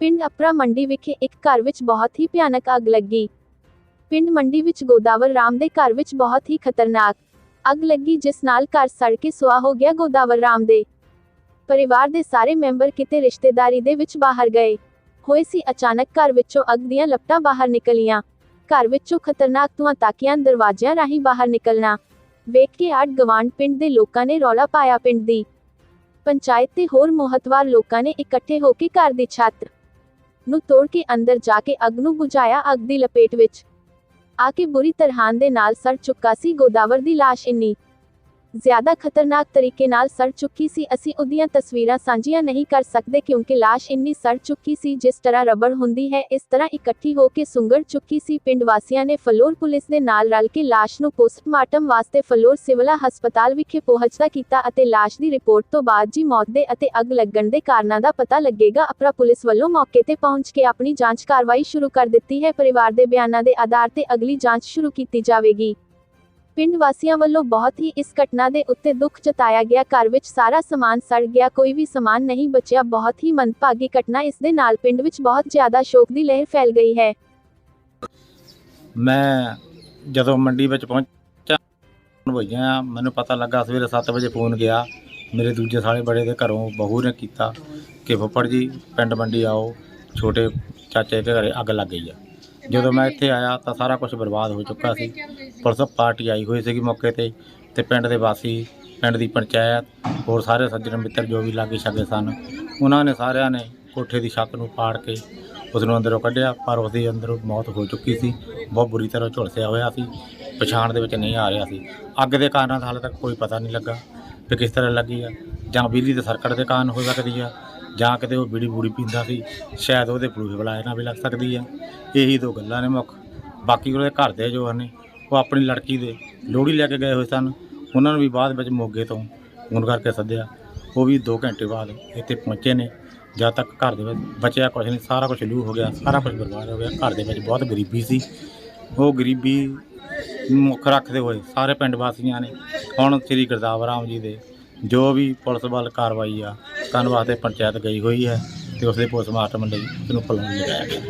ਪਿੰਡ ਅਪਰਾ ਮੰਡੀ ਵਿਖੇ ਇੱਕ ਘਰ ਵਿੱਚ ਬਹੁਤ ਹੀ ਭਿਆਨਕ ਅੱਗ ਲੱਗੀ। ਪਿੰਡ ਮੰਡੀ ਵਿੱਚ ਗੋਦਾਵਰ ਰਾਮ ਦੇ ਘਰ ਵਿੱਚ ਬਹੁਤ ਹੀ ਖਤਰਨਾਕ ਅੱਗ ਲੱਗੀ, ਜਿਸ ਨਾਲ ਘਰ ਸੜ ਕੇ ਸੁਆਹ ਹੋ ਗਿਆ ਗੋਦਾਵਰ ਰਾਮ ਦੇ। ਪਰਿਵਾਰ ਦੇ ਸਾਰੇ ਮੈਂਬਰ ਕਿਤੇ ਰਿਸ਼ਤੇਦਾਰੀ ਦੇ ਵਿੱਚ ਬਾਹਰ ਗਏ। ਹੋਏ ਸੀ ਅਚਾਨਕ ਘਰ ਵਿੱਚੋਂ ਅੱਗ ਦੀਆਂ ਲਪਟਾਂ ਬਾਹਰ ਨਿਕਲੀਆਂ। ਘਰ ਵਿੱਚੋਂ ਖਤਰਨਾਕ ਧੂਆਂ ਤਾਕੀਆਂ ਦਰਵਾਜ਼ਿਆਂ ਰਾਹੀਂ ਬਾਹਰ ਨਿਕਲਣਾ। ਵੇਖ ਕੇ ਆੜ ਗਵਾਂਡ ਪਿੰਡ ਦੇ ਲੋਕਾਂ ਨੇ ਰੌਲਾ ਪਾਇਆ ਪਿੰਡ ਦੀ। ਪੰਚਾਇਤ ਤੇ ਹੋਰ ਮੋਹਤਵਾਰ ਲੋਕਾਂ ਨੇ ਇਕੱਠੇ ਹੋ ਕੇ ਘਰ ਦੀ ਛੱਤ ਨੂੰ ਤੋੜ ਕੇ ਅੰਦਰ ਜਾ ਕੇ ਅੱਗ ਨੂੰ ਬੁਝਾਇਆ ਅੱਗ ਦੀ ਲਪੇਟ ਵਿੱਚ। ਆ ਕੇ ਬੁਰੀ ਤਰ੍ਹਾਂ ਦੇ ਨਾਲ ਸੜ ਚੁੱਕਾ ਸੀ, ਗੋਦਾਵਰ ਦੀ ਲਾਸ਼ ਇੰਨੀ ਜ਼ਿਆਦਾ ਖਤਰਨਾਕ ਤਰੀਕੇ ਨਾਲ ਸੜ ਚੁੱਕੀ ਸੀ। ਅਸੀਂ ਉਹਦੀਆਂ ਤਸਵੀਰਾਂ ਸਾਂਝੀਆਂ ਨਹੀਂ ਕਰ ਸਕਦੇ ਕਿਉਂਕਿ ਲਾਸ਼ ਇੰਨੀ ਸੜ ਚੁੱਕੀ ਸੀ ਜਿਸ ਤਰ੍ਹਾਂ ਰਬੜ ਹੁੰਦੀ ਹੈ, ਇਸ ਤਰ੍ਹਾਂ ਇਕੱਠੀ ਹੋ ਕੇ ਸੁੰਗੜ ਚੁੱਕੀ ਸੀ। ਪਿੰਡ ਵਾਸੀਆਂ ਨੇ ਫਲੋਰ ਪੁਲਿਸ ਦੇ ਨਾਲ ਰਲ ਕੇ ਲਾਸ਼ ਨੂੰ ਪੋਸਟਮਾਰਟਮ ਵਾਸਤੇ ਫਲੋਰ ਸਿਵਲ ਹਸਪਤਾਲ ਵਿਖੇ ਪਹੁੰਚਦਾ ਕੀਤਾ ਅਤੇ ਲਾਸ਼ ਦੀ ਰਿਪੋਰਟ ਤੋਂ ਬਾਅਦ ਜੀ ਮੌਤ ਦੇ ਅਤੇ ਅੱਗ ਲੱਗਣ ਦੇ ਕਾਰਨਾਂ ਦਾ ਪਤਾ ਲੱਗੇਗਾ। ਅਪਰਾ ਪੁਲਿਸ ਵੱਲੋਂ ਮੌਕੇ ਤੇ ਪਹੁੰਚ ਕੇ ਆਪਣੀ ਜਾਂਚ ਕਾਰਵਾਈ ਸ਼ੁਰੂ ਕਰ ਦਿੱਤੀ ਹੈ। ਪਰਿਵਾਰ ਦੇ ਬਿਆਨਾਂ ਦੇ ਆਧਾਰ ਤੇ ਅਗਲੀ ਜਾਂਚ ਸ਼ੁਰੂ ਕੀਤੀ ਜਾਵੇਗੀ। ਪਿੰਡ ਵਾਸੀਆਂ ਵੱਲੋਂ ਬਹੁਤ ਹੀ ਇਸ ਘਟਨਾ ਦੇ ਉੱਤੇ ਦੁੱਖ ਜਤਾਇਆ ਗਿਆ। ਘਰ ਵਿੱਚ ਸਾਰਾ ਸਮਾਨ ਸੜ ਗਿਆ, ਕੋਈ ਵੀ ਸਮਾਨ ਨਹੀਂ ਬਚਿਆ। ਬਹੁਤ ਹੀ ਮੰਦਭਾਗੀ ਘਟਨਾ ਇਸ ਦੇ ਨਾਲ ਪਿੰਡ ਵਿੱਚ ਬਹੁਤ ਜ਼ਿਆਦਾ ਸ਼ੋਕ ਦੀ ਲਹਿਰ ਫੈਲ ਗਈ ਹੈ। ਮੈਂ ਜਦੋਂ ਮੰਡੀ ਵਿੱਚ ਪਹੁੰਚਿਆ ਹੋਈਆਂ ਮੈਨੂੰ ਪਤਾ ਲੱਗਾ ਸਵੇਰੇ 7 ਵਜੇ ਫੋਨ ਗਿਆ। ਮੇਰੇ ਦੂਜੇ ਸਾਲੇ ਬੜੇ ਦੇ ਘਰੋਂ ਬਹੂ ਨੇ ਕੀਤਾ ਕਿ ਫੁੱਫੜ ਜੀ, ਪਿੰਡ ਮੰਡੀ ਆਓ, ਛੋਟੇ ਚਾਚੇ ਦੇ ਘਰੇ ਅੱਗ ਲੱਗ ਗਈ ਆ। ਜਦੋਂ ਮੈਂ ਇੱਥੇ ਆਇਆ ਤਾਂ ਸਾਰਾ ਕੁਝ ਬਰਬਾਦ ਹੋ ਚੁੱਕਾ ਸੀ। ਪੁਲਿਸ ਪਾਰਟੀ ਆਈ ਹੋਈ ਸੀਗੀ ਮੌਕੇ ਤੇ ਤੇ ਪਿੰਡ ਦੇ ਵਾਸੀ, ਪਿੰਡ ਦੀ ਪੰਚਾਇਤ, ਹੋਰ ਸਾਰੇ ਸੱਜਣ ਮਿੱਤਰ ਜੋ ਵੀ ਲਾਗੇ ਛਾਗੇ ਸਨ, ਉਹਨਾਂ ਨੇ ਸਾਰਿਆਂ ਨੇ ਕੋਠੇ ਦੀ ਛੱਤ ਨੂੰ ਪਾੜ ਕੇ ਉਸ ਨੂੰ ਅੰਦਰੋਂ ਕੱਢਿਆ, ਪਰ ਉਸ ਦੀ ਅੰਦਰੋਂ ਮੌਤ ਹੋ ਚੁੱਕੀ ਸੀ। ਬਹੁਤ ਬੁਰੀ ਤਰ੍ਹਾਂ ਝੁਲਸਿਆ ਹੋਇਆ ਸੀ, ਪਛਾਣ ਦੇ ਵਿੱਚ ਨਹੀਂ ਆ ਰਿਹਾ ਸੀ। ਅੱਗ ਦੇ ਕਾਰਨਾਂ ਦਾ ਹਾਲੇ ਤੱਕ ਕੋਈ ਪਤਾ ਨਹੀਂ ਲੱਗਾ ਕਿ ਕਿਸ ਤਰ੍ਹਾਂ ਲੱਗੀ ਆ, ਜਾਂ ਬਿਜਲੀ ਦੇ ਸਰਕਟ ਦੇ ਕਾਰਨ ਹੋ ਸਕਦੀ ਆ, ਜਾਂ ਕਿਤੇ ਉਹ ਬੀੜੀ ਬੂੜੀ ਪੀਂਦਾ ਸੀ, ਸ਼ਾਇਦ ਉਹਦੇ ਫਲੂਹੇ ਬਲਾਏ ਨਾਲ ਵੀ ਲੱਗ ਸਕਦੀ ਆ। ਇਹੀ ਦੋ ਗੱਲਾਂ ਨੇ ਮੁੱਖ। ਬਾਕੀ ਉਹਦੇ ਘਰ ਦੇ ਜੋ ਨੇ ਉਹ ਆਪਣੀ ਲੜਕੀ ਦੇ ਲੋਹੜੀ ਲੈ ਕੇ ਗਏ ਹੋਏ ਸਨ। ਉਹਨਾਂ ਨੂੰ ਵੀ ਬਾਅਦ ਵਿੱਚ ਮੋਗੇ ਤੋਂ ਫੋਨ ਕਰਕੇ ਸੱਦਿਆ। ਉਹ ਵੀ 2 ਘੰਟੇ ਬਾਅਦ ਇੱਥੇ ਪਹੁੰਚੇ ਨੇ। ਜਦ ਤੱਕ ਘਰ ਦੇ ਵਿੱਚ ਬਚਿਆ ਕੁਝ ਨਹੀਂ, ਸਾਰਾ ਕੁਝ ਲੂ ਹੋ ਗਿਆ, ਸਾਰਾ ਕੁਝ ਬਰਬਾਦ ਹੋ ਗਿਆ। ਘਰ ਦੇ ਵਿੱਚ ਬਹੁਤ ਗਰੀਬੀ ਸੀ। ਉਹ ਗਰੀਬੀ ਮੁੱਖ ਰੱਖਦੇ ਹੋਏ ਸਾਰੇ ਪਿੰਡ ਵਾਸੀਆਂ ਨੇ ਹੁਣ ਸ੍ਰੀ ਗੁਰਦਾਵਰ ਰਾਮ ਜੀ ਦੇ ਜੋ ਵੀ ਪੁਲਿਸ ਵੱਲ ਕਾਰਵਾਈ ਆ, ਕਰਨ ਵਾਸਤੇ ਪੰਚਾਇਤ ਗਈ ਹੋਈ ਹੈ ਤੇ ਉਸ ਦੇ ਪੋਸਟਮਾਰਟਮ ਲਈ ਉਸ ਨੂੰ ਪਲਾਨ ਲਗਾਇਆ ਗਿਆ।